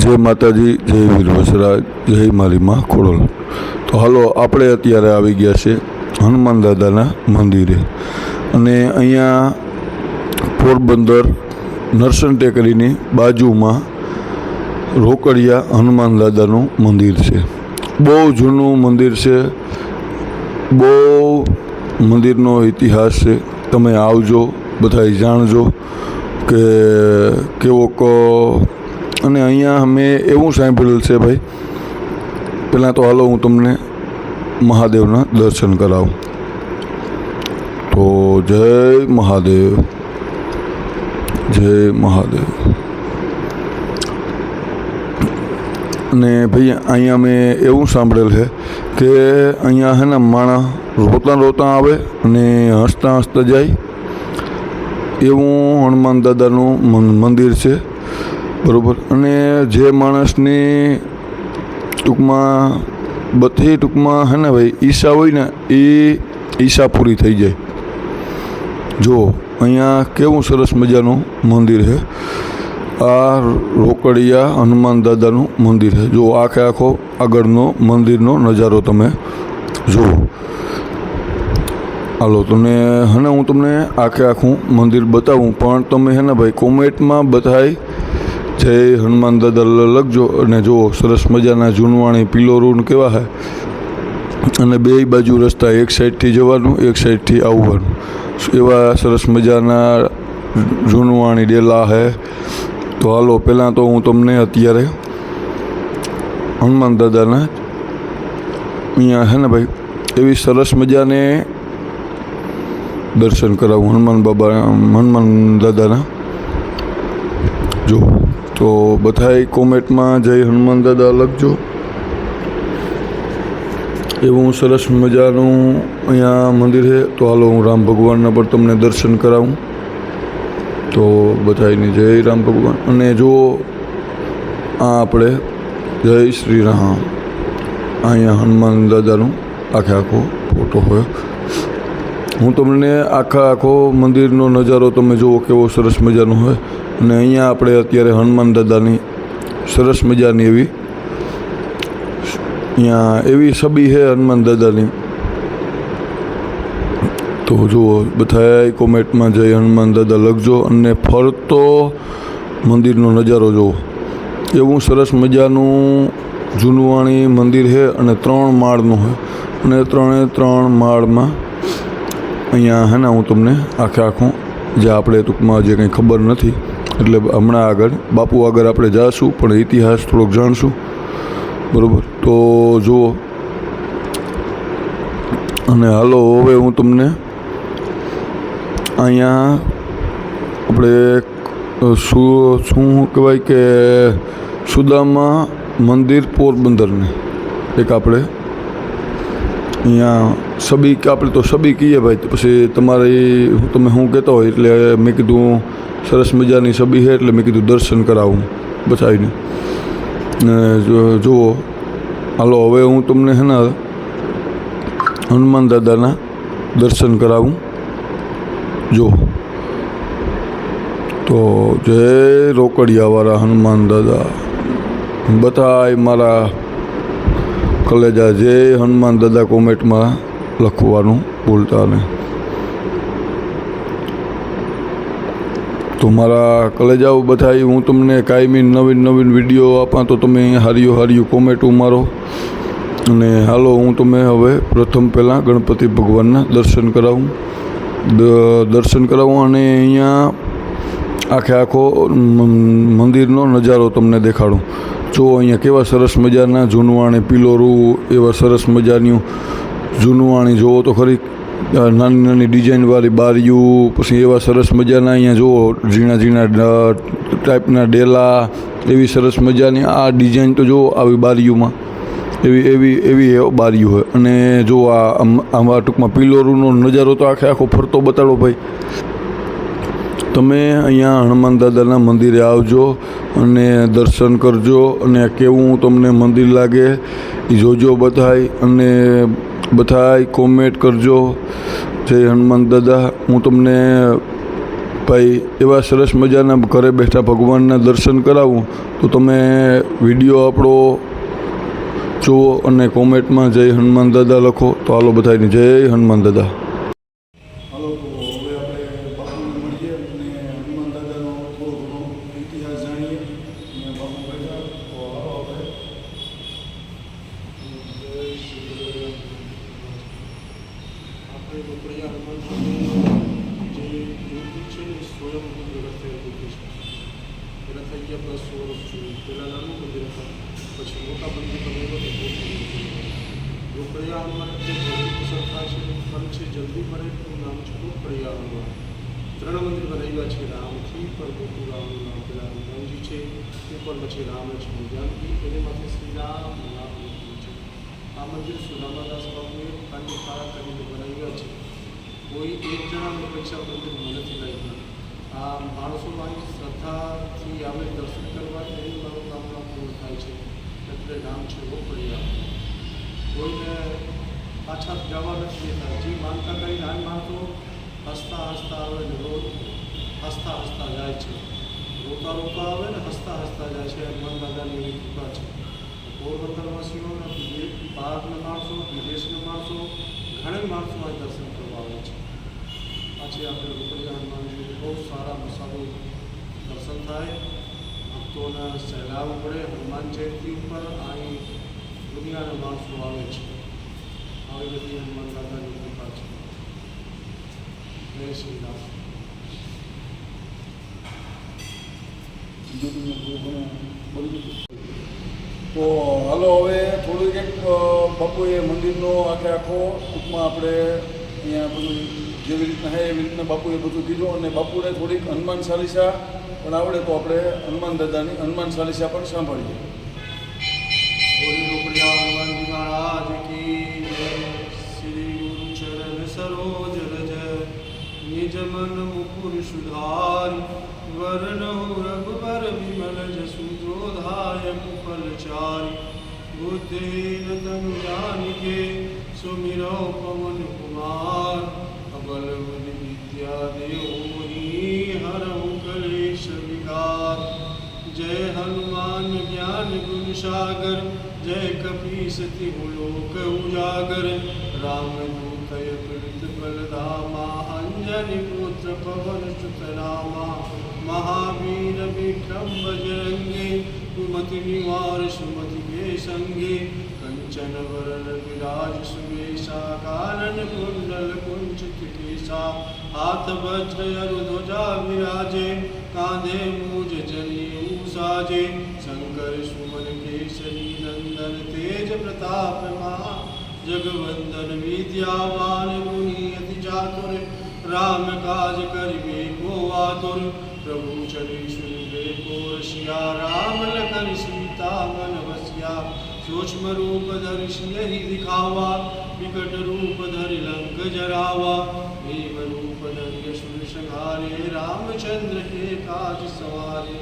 જય માતાજી, જય વીર જય મારી માં ખોડલ. તો હાલો, આપણે અત્યારે આવી ગયા છે હનુમાન દાદાના મંદિરે. અને અહીંયા પોરબંદર નરસન ટેકરીની બાજુમાં રોકડિયા હનુમાન દાદાનું મંદિર છે. બહુ જૂનું મંદિર છે. બહુ મંદિરનો ઇતિહાસ છે. તમે આવજો, બધાય જાણજો કે કેવોક અને અહીંયા મેં એવું સાંભળેલું છે ભાઈ, પહેલાં તો હાલો હું તમને મહાદેવના દર્શન કરાવું. તો જય મહાદેવ જય મહાદેવ. અને ભાઈ અહીંયા મેં એવું સાંભળેલ છે કે અહીંયા છે ને માણસ રોતા રોતા આવે અને હસતા હસતા જાય. એવું હનુમાન દાદાનું મંદિર છે. બરાબર. અને જે માણસની ટૂંકમાં બધી ટૂંકમાં હે ને ભાઈ ઈશા હોય ને, એ ઈશા પૂરી થઈ જાય. જો, અહીંયા કેવું સરસ મજાનું મંદિર છે. આ રોકડિયા હનુમાન દાદાનું મંદિર છે. જો, આખે આખો આગળનો મંદિરનો નજારો તમે જુઓ. હાલો, તમને હને હું તમને આખે આખું મંદિર બતાવું. પણ તમે હે ને ભાઈ, કોમેન્ટમાં બધાય જય હનુમાન દાદા લખજો અને જુઓ, સરસ મજાના જૂનવાણી રૂન કેવા હે. અને બે બાજુ રસ્તા, એક સાઈડથી જવાનું, એક સાઈડથી આવવાનું. એવા સરસ મજાના જૂનવાણી ડેલા હે. તો હાલો, પહેલાં તો હું તમને અત્યારે હનુમાન દાદાના અહીંયા હે ને ભાઈ, એવી સરસ મજાને દર્શન કરાવું હનુમાન બાબા, હનુમાન દાદાના. જો તો બધાય કોમેન્ટમાં જય હનુમાન દાદા લખજો. એવું સરસ મજાનું અહીંયા મંદિર છે. તો હાલો હું રામ ભગવાનના પણ તમને દર્શન કરાવું. તો બધાયની જય રામ ભગવાન. અને જો આ આપણે જય શ્રી રામ. અહીંયા હનુમાન દાદાનું આખે આખો ફોટો હોય. હું તમને આખા આખો મંદિરનો નજારો તમે જુઓ કેવો સરસ મજાનો હોય. અને અહીંયા આપણે અત્યારે હનુમાન દાદાની સરસ મજાની એવી અહીંયા એવી છબી છે હનુમાન દાદાની. તો જુઓ, બધાય કોમેન્ટમાં જઈ હનુમાન દાદા લખજો અને ફરતો મંદિરનો નજારો જુઓ. એવું સરસ મજાનું જૂનવાણી મંદિર છે અને ત્રણ માળનું છે. અને ત્રણે ત્રણ માળમાં અહીંયા હે ને હું તમને આખે આખું, જે આપણે ટૂંકમાં જે કંઈ ખબર નથી એટલે હમણાં આગળ બાપુ આગળ આપણે જાશું, પણ ઇતિહાસ થોડોક જાણશું. બરાબર? તો જુઓ. અને હાલો, હવે હું તમને અહીંયા આપણે શું શું કહેવાય કે સુદામા મંદિર પોરબંદરને એક આપણે અહીંયા સબી આપણે તો સબી કહીએ ભાઈ પછી તમારે તમે શું કહેતા હોય એટલે મેં કીધું સરસ મજાની સબી છે એટલે મેં કીધું દર્શન કરાવું બચાવીને ને જો- જુઓ. હાલો, હવે હું તમને છે ને હનુમાન દાદાના દર્શન કરાવું. જો. તો જય રોકડિયાવાળા હનુમાન દાદા. બધાય મારા કલેજા, જય હનુમાન દાદા કોમેન્ટમાં લખવાનું ભૂલતા નહીં. તો મારા કલેજાઓ બધાય, હું તમને કાયમી નવીન નવીન વીડિયો આપા તો તમે હાર્યું હાર્યું કોમેન્ટ મારો અને હાલો, હું તમે હવે પ્રથમ પહેલાં ગણપતિ ભગવાનના દર્શન કરાવું. દર્શન કરાવું અને અહીંયા આખે આખો મંદિરનો નજારો તમને દેખાડું. જો અહીંયા કેવા સરસ મજાના જૂનવાણી, પિલોરું, એવા સરસ મજાની જૂનવાણી જુઓ તો ખરી. નાની નાની ડિઝાઇનવાળી બારીઓ, પછી એવા સરસ મજાના અહીંયા જુઓ, ઝીણા ઝીણા ટાઈપના ડેલા, એવી સરસ મજાની આ ડિઝાઇન તો જુઓ આવી બારીઓમાં. એવી એવી એવી બારીઓ હોય. અને જો આ આમાં ટૂંકમાં પિલોરુનો નજારો તો આખે આખો ફરતો બતાડો ભાઈ. તમે અહીંયા હનુમાન દાદાના મંદિરે આવજો અને દર્શન કરજો અને કેવું તમને મંદિર લાગે એ જોજો બધાય. અને બધાય કોમેન્ટ કરજો. જય હનુમાન દાદા. હું તમને, ભાઈ, એવા સરસ મજાના ઘરે બેઠા ભગવાનના દર્શન કરાવું, તો તમે વીડિયો આપણો જુઓ અને કોમેન્ટમાં જય હનુમાન દાદા લખો. તો આલો બધાને જય હનુમાન દાદા. છે પણ પર ગોકુળ રામનું નામ પેલા હનુમાનજી છે પણ પછી રામ છે. જાનકી એને માટે શ્રી રામ નામ છે આ મંદિર સુદામાદાસ બાબુએ ખાલી ખાડા કરીને બનાવ્યા છે કોઈ એક જણાની પૈસા મંદિર નથી લાગ્યું આ માણસો મારી શ્રદ્ધાથી આવે દર્શન કરવા એની મનોકામના પૂર્ણ થાય છે એટલે નામ છે. બહુ રોકડિયા કોઈને પાછા જવા નથી દેતા. જે માનતા કરીને આ માણસો હસતા હસતા આવે રોજ હસતા હસતા જાય છે. રોતા રોતા આવે ને હસતા હસતા જાય છે. હનુમાન દાદાની એવી કૃપા છે. પોરબંદરવાસીઓ અને વિદેશ બહારના માણસો વિદેશના માણસો ઘણા માણસો આ દર્શન કરવા આવે છે. પાછી આપણે રોકડિયા હનુમાનજી બહુ સારા મસાલો દર્શન થાય. ભક્તોના સહેલાવ પડે હનુમાન જયંતિ ઉપર અહીં દુનિયાના માણસો આવે છે. આવી બધી હનુમાન દાદાની કૃપા છે. જય શ્રી રામ. તો હાલો હવે થોડુંક એક બાપુએ મંદિરનો આખે આખો ટૂંકમાં આપણે અહીંયા બધું જેવી રીતના હે એવી રીતના બાપુએ બધું કીધું અને બાપુને થોડીક હનુમાન ચાલીસા પણ આવડે તો આપણે હનુમાન દાદાની હનુમાન ચાલીસા પણ સાંભળીએ. સરોજ રજ. નિજ મન મુકુર સુધારી. વર્ણો રઘુવર વિમલ જસુ જોધાય મુખલ ચારી બુદ્ધિહીન તમ જાનિકે સુમિરો પવન કુમાર અબલ બુદ્ધ વિદ્યા દેવો હરહું કલેશ વિકાર જય હનુમાન જ્ઞાન ગુણ સાગર જય કપી સતી હું લોક ઉજાગર રામ पुत्र पवन सुत नामा महावीर विक्रम बजरंगे कुमति निवार सुमति के संगे कंचन वरण विराज सुवेशा कानन कुंडल कुंचित केसा हाथ वज्र अरु ध्वजा विराजे कांधे मूज जनेऊ साजे शंकर सुमन केसरी नंदन तेज प्रताप महा જગવંદન વિદ્યાવાન મુનિ અતિ ચાતુર રામ કાજ કરવે કો વાતુર પ્રભુ ચરી શુભે કો રશિયા રામ લખન સીતા મન વસ્યા સૂક્ષ્મ રૂપ દર્શિ હરિ દિખાવા વિકટ રૂપ ધરી લંક જરાવા ભીમ રૂપ ધર્ય સુર સંહારે રામચંદ્ર કે કાજ સવારે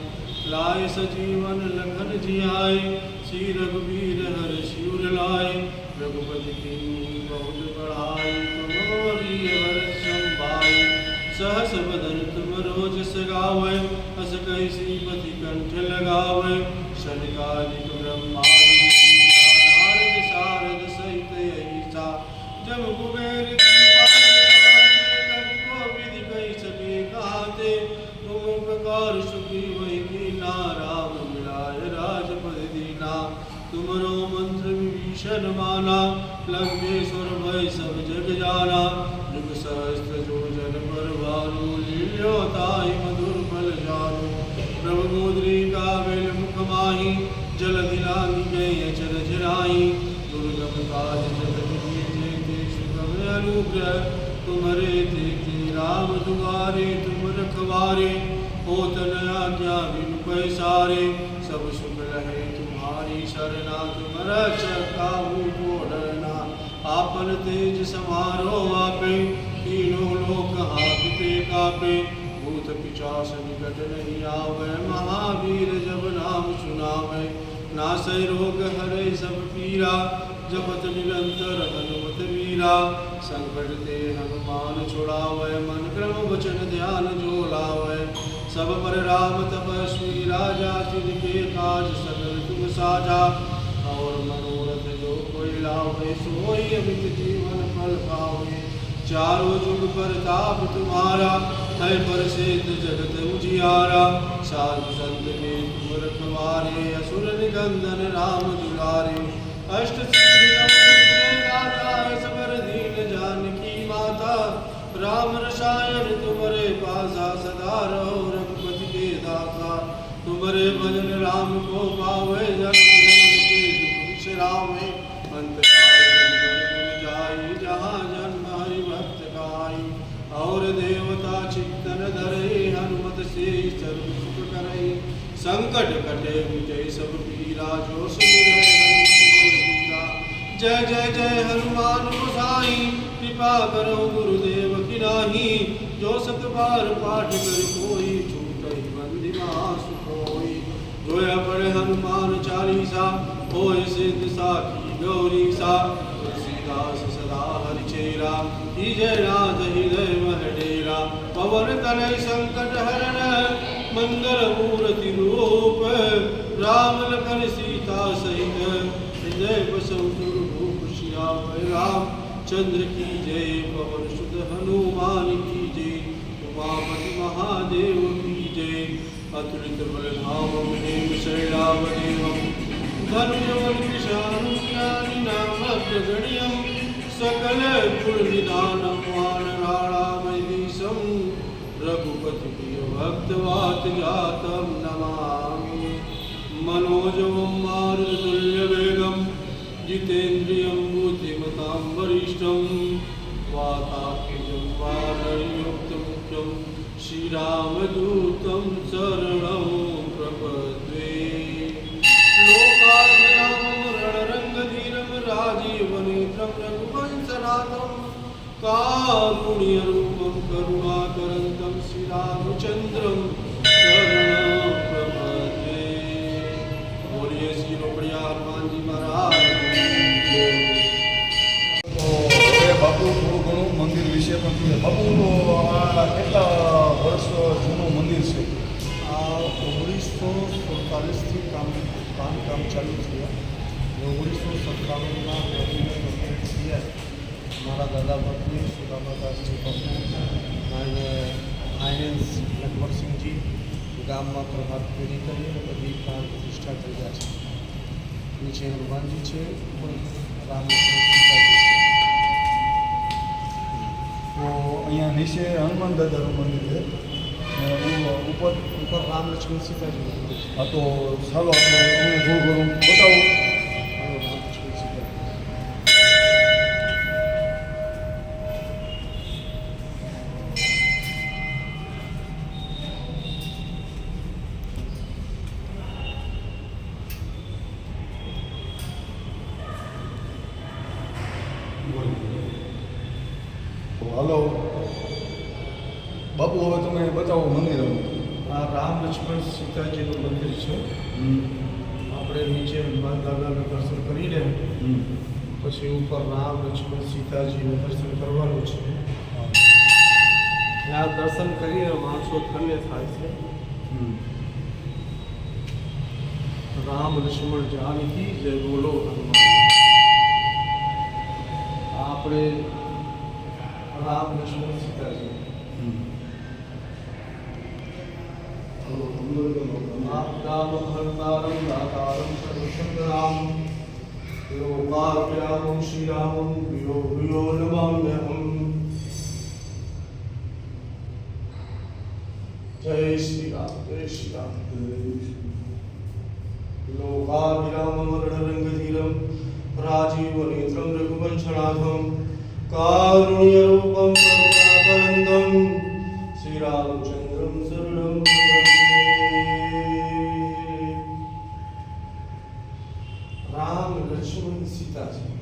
લાય સજીવન લખન જિયાય શ્રી રઘુવીર હર શિવર લાય રઘુપતિ કી બહુત પઢાઈ તુમરી હર સંભાઈ સહસ બદન તુમ રોજ સગાવે અસ કહી શ્રીપતિ કંઠ લગાવે શનિકાલિક બ્રહ્મા अनुग्रह तुम्हारे देखते राम दुआरे तुम रखवारे होत न आज्ञा बिन पैसारे सब सुख रहे तुम्हारी शरणा तुम रक्षकाहू को डरना आपन तेज समारो आपे तीनों लोक हाथते कापे भूत पिचास निकट नहीं आवे महावीर जब नाम सुनावे नासय रोग हरे सब पीरा जपत निरंतर हनुमत वीरा વીરા સંકટ તે હનુમાન છોડાવે મન ક્રમ વચન ધ્યાન જો લાવે सब पर राम तपस्वी राजा जिनके काज सकल तुम साजा और मनोरथ जो कोई लावे सोई अमित जीवन फल पावे चारों जुग पर ताप तुम्हारा है पर सेत जगत उजियारा साधु संत के तुम रखवारे असुर निकंदन राम दुलारे अष्ट सिद्धि गाता राम रसायन तुम्हारे पासा सदा रहो रघुपति के दाता तुम्हारे भजन राम को पावे जन जन के दुख विश्रामे अंत काल रघुबर पुर जाई जहाँ जन्म हरि भक्त गाई और देवता चित्तन धरे हनुमत से सर्व सुख करे संकट कटे विजय सब पीरा जो सुमिरै हनुमत बल बीरा। जय जय जय हनुमान गोसाई कृपा करो गुरुदेव જો સતબાર પાઠ કર કોઈ છૂટઈ બંદીમાં સુખોઈ જોયા પડે હનુમાન ચાલીસા, હોય સિદ્ધ સાખી ગૌરી સા તુલસીદાસ સદા હરિચેરા કી જય રાજ હૃદય મહડેરા પવન તનય સંકટ હરણ મંગલ મૂર્તિ રૂપ. રામ લખન સીતા સહિત હૃદય બસૌ ગુરુ શ્રી રામ ચંદ્ર કી જય, પવન સુદ હનુમાન કી वान राणामयीशम रघुपति प्रिय भक्तवात जातम नमामि मनोजवं मारुतुल्यवेगं जितेन्द्रियं बुद्धिमतां वरिष्ठं वातात्मजं वानरयुक्तमुख्यं श्रीरामदूतं शरणं प्रपद्ये लोकाभिरामं रणरङ्गधीरं राजीवनेत्रं रघुवंशनाथं कारुण्यरूपं करुणाकरन्तं श्रीरामचन्द्रं शरणं प्रपद्ये बोलिए श्री रोकड़िया हनुमान जी महाराज की जय। તો હવે બાપુ થોડું ઘણું મંદિર વિશે પણ કહીએ બાપુનું આ કેટલા ઓગણીસો મંદિર મારા દાદા પત્ની સુદામાદાસની પત્ની અને આયન્સ લખવરસિંહજી ગામમાં પ્રભાત ફેરી કરી અને બધી પ્રાણ પ્રતિષ્ઠા કર્યા છે નીચે હનુમાનજી છે ઉપર રામલક્ષ્મણ તો અહીંયા નીચે હનુમાન દાદાનું મંદિર છે. ઉપર ઉપર રામ લક્ષ્મણ સીતાજી છે. તો ચાલો આપણે બતાવો. છે. આપણે નીચે હનુમાન દાદાના દર્શન કરીને પછી ઉપર રામ લક્ષ્મણ સીતાજીને દર્શન કરવાનું છે. આ દર્શન કરીને માણસો ધન્ય થાય છે. રામ લક્ષ્મણ જાનકી જય બોલો આપણે રામ લક્ષ્મણ સીતાજી. あの、いろいろな भरतारं दातारं सर्वशङ्करां लोकाभ्यामं श्रीरामं प्रियो प्रियो नमाम्यहम् जय श्री राम जय श्री राम लोकाभिरामं रणरङ्गधीरं राजीवनेत्रं रघुवंशनाथं कारुण्यरूपं करुणाकरन्दं श्रीरामचन्द्रं રામ લક્ષ્મણ સીતાજી.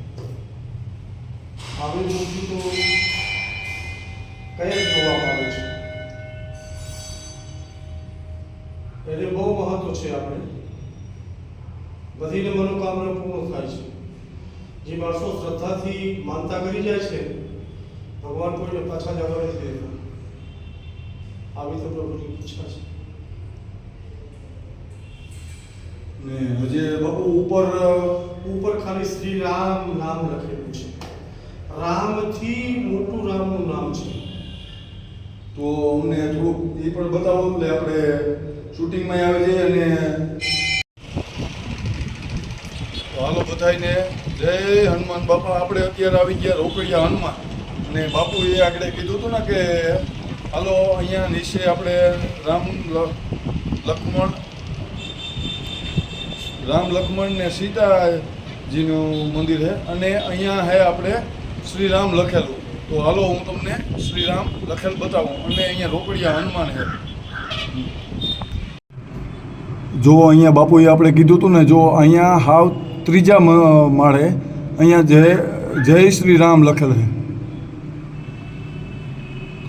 આવી મૂર્તિ તો કઈ જોવામાં આવે છે? એટલે બહુ મહત્વ છે આપણે. બધીને મનોકામના પૂર્ણ થાય છે. જે માણસો શ્રદ્ધાથી માનતા કરી જાય છે, ભગવાન કોઈને પાછા જવા નથી દેતા. આવી તો પ્રભુની ઈચ્છા છે. ને હજી ઉપર ઉપર ખાલી શ્રી રામ નામ લખેલું છે. રામથી મોટું રામનું નામ છે. તો અમને થોડુંક એ પણ બતાવો, એટલે આપણે શૂટિંગમાં આવી જઈએ અને હાલો બધાઈને જય હનુમાન. બાપા, આપણે અત્યારે આવી ગયા રોકડિયા હનુમાન. અને બાપુએ આગળ કીધું હતું ને કે, હાલો, અહીંયા નીચે આપણે રામ લક્ષ્મણ રામ લક્ષ્મણ ને સીતાજીનું મંદિર છે. અને અહીંયા હે આપણે શ્રી રામ લખેલું. તો હાલો હું તમને શ્રી રામ લખેલ બતાવું. અને અહીંયા રોકડિયા હનુમાન છે. જો અહીંયા બાપુએ આપણે કીધું હતું ને જો અહીંયા હાવ ત્રીજા માળે અહીંયા જય જય શ્રી રામ લખેલ છે.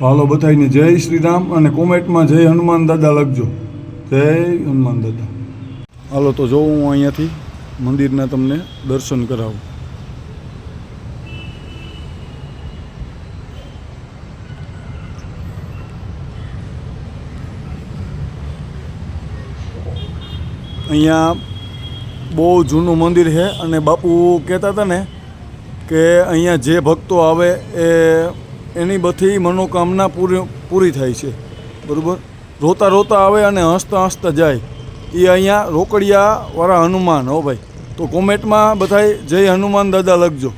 હાલો બતાવીને જય શ્રી રામ અને કોમેન્ટમાં જય હનુમાન દાદા લખજો. જય હનુમાન દાદા. હાલો તો જો હું અહીંયાથી મંદિરના તમને દર્શન કરાવું. અહીંયા બહુ જૂનું મંદિર છે અને બાપુ કહેતા હતા ને કે અહીંયા જે ભક્તો આવે એ એની બધી મનોકામના પૂરી પૂરી થાય છે. બરાબર? રોતા રોતા આવે અને હસતા હસતા જાય. એ અહીંયા રોકડિયાવાળા હનુમાન હો ભાઈ. તો કોમેન્ટમાં બધાય જય હનુમાન દાદા લખજો.